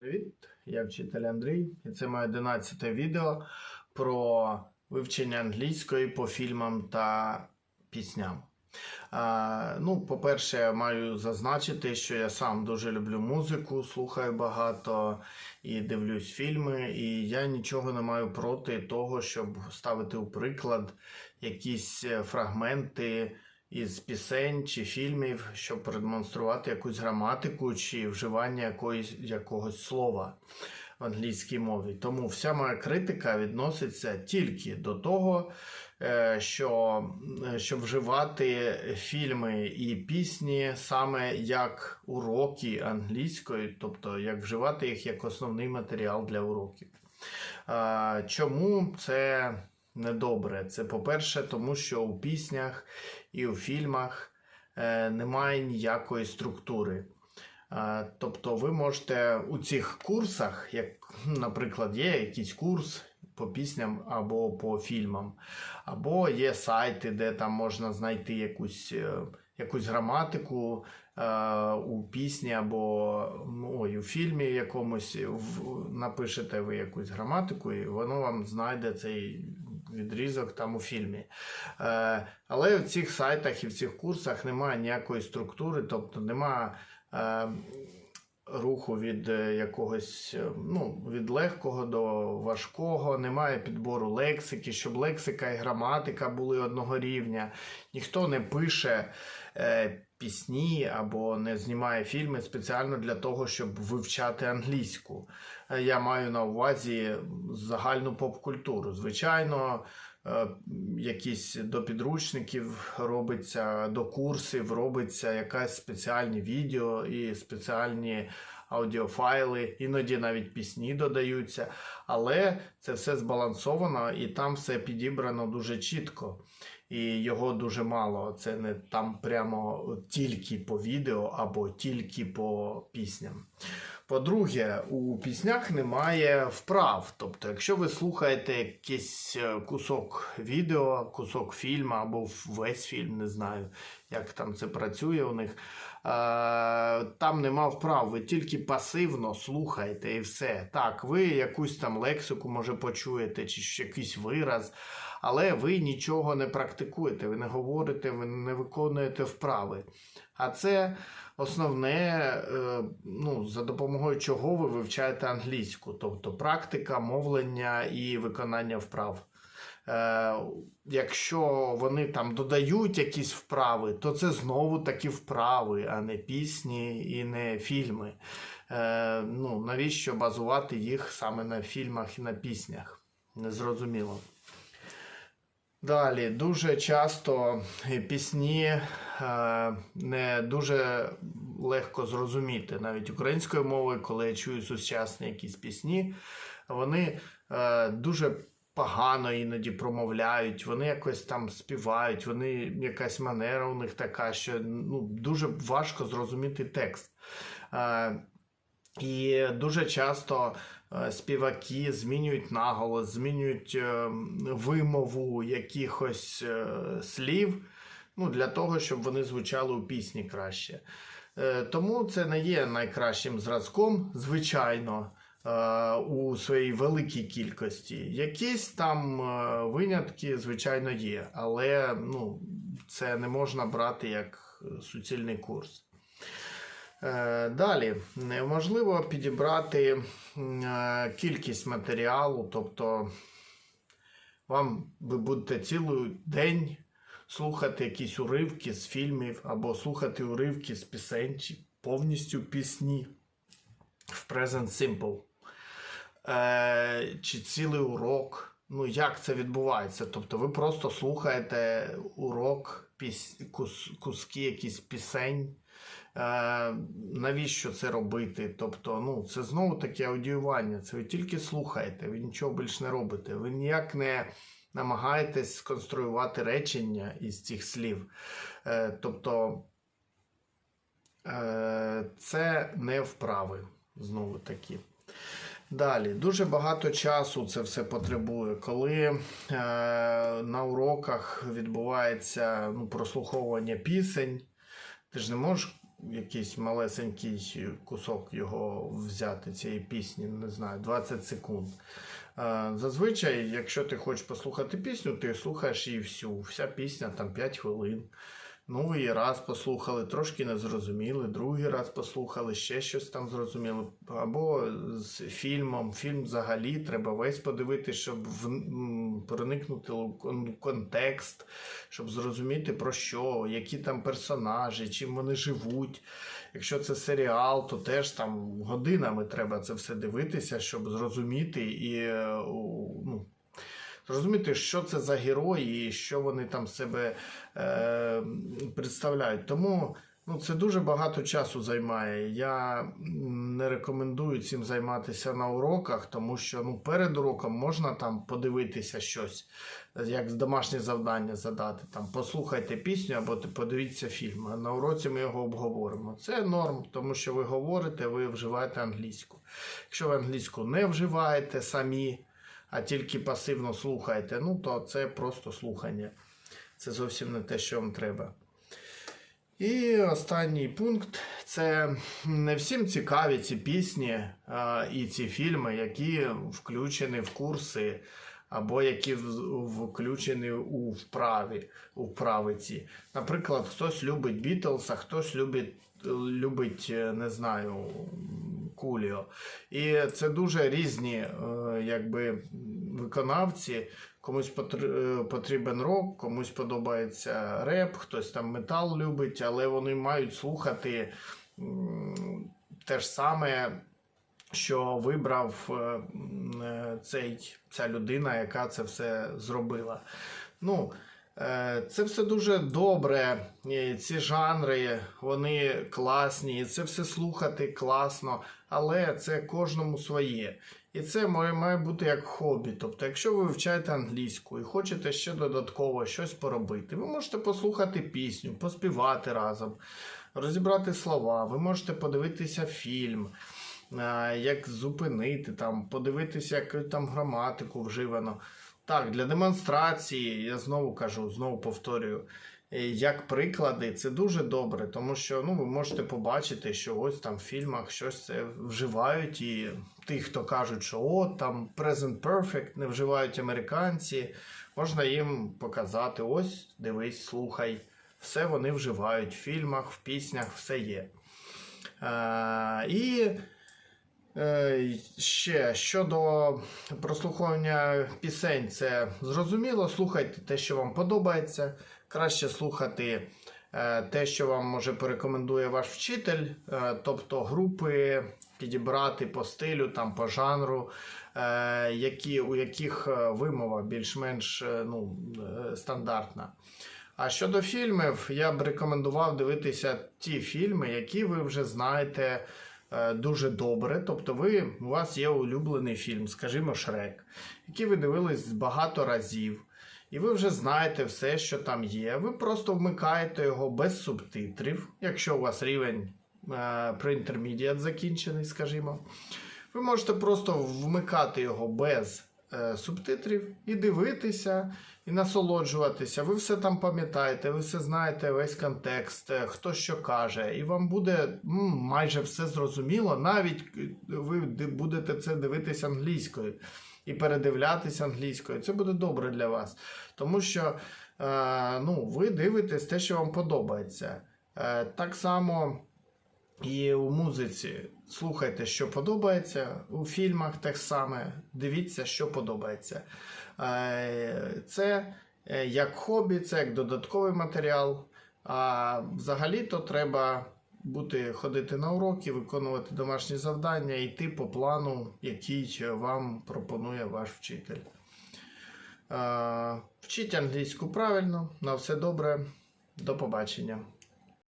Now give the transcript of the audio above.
Привіт, я вчитель Андрій, і це моє 11 відео про вивчення англійської по фільмам та пісням. А, ну, по-перше, маю зазначити, що я сам дуже люблю музику, слухаю багато і дивлюсь фільми, і я нічого не маю проти того, щоб ставити у приклад якісь е, фрагменти із пісень чи фільмів, щоб продемонструвати якусь граматику чи вживання якоїсь, якогось слова в англійській мові. Тому вся моя критика відноситься тільки до того, е, що, е, щоб вживати фільми і пісні саме як уроки англійської, тобто як вживати їх як основний матеріал для уроків. Чому це недобре? Це, по-перше, тому що у піснях і у фільмах е, немає ніякої структури. А, Тобто ви можете у цих курсах, як, наприклад, є якийсь курс по пісням або по фільмам, або є сайти, де там можна знайти якусь, е, якусь граматику е, у пісні або ой, у фільмі якомусь, в, напишете ви якусь граматику, і воно вам знайде цей відрізок там у фільмі. Е, але в цих сайтах і в цих курсах немає ніякої структури, тобто немає е, руху від е, якогось е, ну, від легкого до важкого, немає підбору лексики, щоб лексика і граматика були одного рівня. Ніхто не пише е, пісні або не знімає фільми спеціально для того, щоб вивчати англійську. Е, Я маю на увазі загальну поп-культуру. Звичайно, е, якісь до підручників робиться, до курсів робиться якась спеціальні відео і спеціальні аудіофайли, іноді навіть пісні додаються, але це все збалансовано і там все підібрано дуже чітко. І його дуже мало. Це не там прямо тільки по відео або тільки по пісням. По-друге, у піснях немає вправ. Тобто, якщо ви слухаєте якийсь е, кусок відео, кусок фільму або весь фільм, не знаю, як там це працює у них. е, Там нема вправ, ви тільки пасивно слухаєте і все. Так, ви якусь там лексику може почуєте, чи якийсь вираз, але ви нічого не практикуєте, ви не говорите, ви не виконуєте вправи. А це основне, е, ну, за допомогою чого ви вивчаєте англійську, тобто практика, мовлення і виконання вправ. Е, якщо вони там додають якісь вправи, то це знову такі вправи, а не пісні і не фільми. Е, ну, навіщо базувати їх саме на фільмах і на піснях? Незрозуміло. Далі дуже часто пісні е, не дуже легко зрозуміти. Навіть українською мовою, коли я чую сучасні якісь пісні, вони е, дуже погано іноді промовляють, вони якось там співають, вони якась манера у них така, що ну, дуже важко зрозуміти текст. Е, і дуже часто е, співаки змінюють наголос, змінюють е, вимову якихось е, слів ну, для того, щоб вони звучали у пісні краще. Е, Тому це не є найкращим зразком, звичайно, е, у своїй великій кількості. Якісь там е, винятки, звичайно, є, але ну, це не можна брати як суцільний курс. Е, Далі неможливо підібрати е, кількість матеріалу, тобто вам ви будете цілий день слухати якісь уривки з фільмів або слухати уривки з пісень чи повністю пісні в Present Simple. Е, чи цілий урок. Ну, як це відбувається? Тобто ви просто слухаєте урок, піс... кус... куски якісь пісень. Е, навіщо це робити? Тобто, ну, це знову таке аудіювання. Це ви тільки слухаєте, ви нічого більш не робите. Ви ніяк не намагаєтесь сконструювати речення із цих слів. Е, тобто, е, це не вправи, знову таки. Далі, дуже багато часу це все потребує. Коли е, на уроках відбувається ну, прослуховування пісень, ти ж не можеш якийсь малесенький кусок його взяти, цієї пісні, не знаю, 20 секунд. Е, Зазвичай, якщо ти хочеш послухати пісню, ти слухаєш її всю. Вся пісня там 5 хвилин. І раз послухали, трошки не зрозуміли, другий раз послухали, ще щось там зрозуміли. Або з фільмом. Фільм взагалі треба весь подивитися, щоб в, проникнути у контекст, щоб зрозуміти про що, які там персонажі, чим вони живуть. Якщо це серіал, то теж там годинами треба це все дивитися, щоб зрозуміти і е, ну, зрозуміти, що це за герої і що вони там себе е, представляють. Тому ну, це дуже багато часу займає. Я не рекомендую цим займатися на уроках, тому що ну, перед уроком можна там подивитися щось, як домашнє завдання задати. Там, послухайте пісню або подивіться фільм. На уроці ми його обговоримо. Це норм, тому що ви говорите, ви вживаєте англійську. Якщо ви англійську не вживаєте самі, а тільки пасивно слухаєте, ну то це просто слухання. Це зовсім не те, що вам треба. І останній пункт це не всім цікаві ці пісні а, і ці фільми, які включені в курси, або які в- включені у вправі, у вправи ці. Наприклад, хтось любить Бітлз, а хтось любить, любить, е, не знаю, Куліо. І це дуже різні е, якби, виконавці. Комусь е, потрібен рок, комусь подобається реп, хтось там метал любить, але вони мають слухати те ж саме, що вибрав е, цей, ця людина, яка це все зробила. Ну, це все дуже добре. Ці жанри, вони класні, це все слухати класно, але це кожному своє. І це має, має бути як хобі. Тобто, якщо ви вивчаєте англійську і хочете ще додатково щось поробити, ви можете послухати пісню, поспівати разом, розібрати слова, ви можете подивитися фільм, е, як зупинити, там, подивитися, як там граматику вживано. Так, для демонстрації, я знову кажу, знову повторюю, е, як приклади, це дуже добре, тому що ну, ви можете побачити, що ось там в фільмах щось це вживають, і ті, хто кажуть, що о, там present perfect не вживають американці, можна їм показати: ось, дивись, слухай, все вони вживають в фільмах, в піснях, все є. Е, і Ще щодо прослуховування пісень, це зрозуміло. Слухайте те, що вам подобається. Краще слухати е, те, що вам може порекомендує ваш вчитель, е, тобто групи підібрати по стилю, там, по жанру, е, які, у яких е, вимова більш-менш е, ну, е, стандартна. А щодо фільмів, я б рекомендував дивитися ті фільми, які ви вже знаєте е, дуже добре. Тобто, ви, у вас є улюблений фільм, скажімо, Шрек, який ви дивились багато разів. І ви вже знаєте все, що там є. Ви просто вмикаєте його без субтитрів, якщо у вас рівень е, pre-intermediate закінчений, скажімо. Ви можете просто вмикати його без е, субтитрів і дивитися, і насолоджуватися. Ви все там пам'ятаєте, ви все знаєте, весь контекст, е, хто що каже, і вам буде м, майже все зрозуміло, навіть е, ви будете це дивитися англійською і передивлятися англійською. Це буде добре для вас, тому що е, ну, ви дивитесь те, що вам подобається. Е, так само. І у музиці слухайте, що подобається, у фільмах так саме. Дивіться, що подобається. Е, Це е, як хобі, це як додатковий матеріал. А взагалі-то треба бути ходити на уроки, виконувати домашні завдання, йти по плану, який вам пропонує ваш вчитель. Е, Вчіть англійську правильно, на все добре. До побачення.